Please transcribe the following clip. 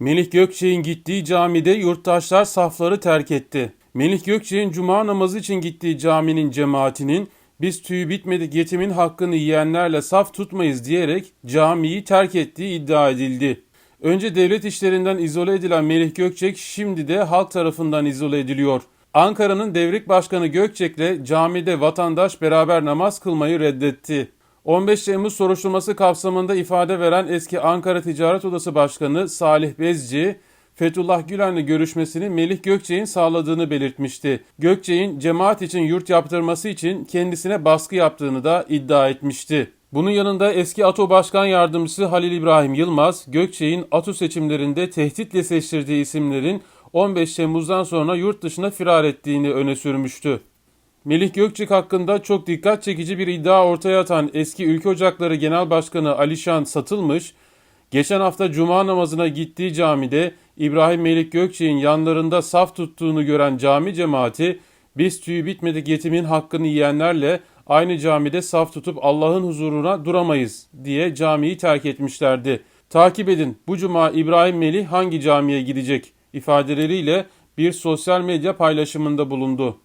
Melih Gökçek'in gittiği camide yurttaşlar safları terk etti. Melih Gökçek'in cuma namazı için gittiği caminin cemaatinin biz tüyü bitmedik yetimin hakkını yiyenlerle saf tutmayız diyerek camiyi terk ettiği iddia edildi. Önce devlet işlerinden izole edilen Melih Gökçek şimdi de halk tarafından izole ediliyor. Ankara'nın devrik başkanı Gökçek'le camide vatandaş beraber namaz kılmayı reddetti. 15 Temmuz soruşturması kapsamında ifade veren eski Ankara Ticaret Odası Başkanı Salih Bezci, Fethullah Gülen'le görüşmesini Melih Gökçek'in sağladığını belirtmişti. Gökçek'in cemaat için yurt yaptırması için kendisine baskı yaptığını da iddia etmişti. Bunun yanında eski ATO Başkan Yardımcısı Halil İbrahim Yılmaz, Gökçek'in ATO seçimlerinde tehditle seçtirdiği isimlerin 15 Temmuz'dan sonra yurt dışına firar ettiğini öne sürmüştü. Melih Gökçek hakkında çok dikkat çekici bir iddia ortaya atan eski Ülke Ocakları Genel Başkanı Alişan Satılmış, geçen hafta cuma namazına gittiği camide İbrahim Melih Gökçek'in yanlarında saf tuttuğunu gören cami cemaati, biz tüyü bitmedik yetimin hakkını yiyenlerle aynı camide saf tutup Allah'ın huzuruna duramayız diye camiyi terk etmişlerdi. Takip edin bu cuma İbrahim Melih hangi camiye gidecek ifadeleriyle bir sosyal medya paylaşımında bulundu.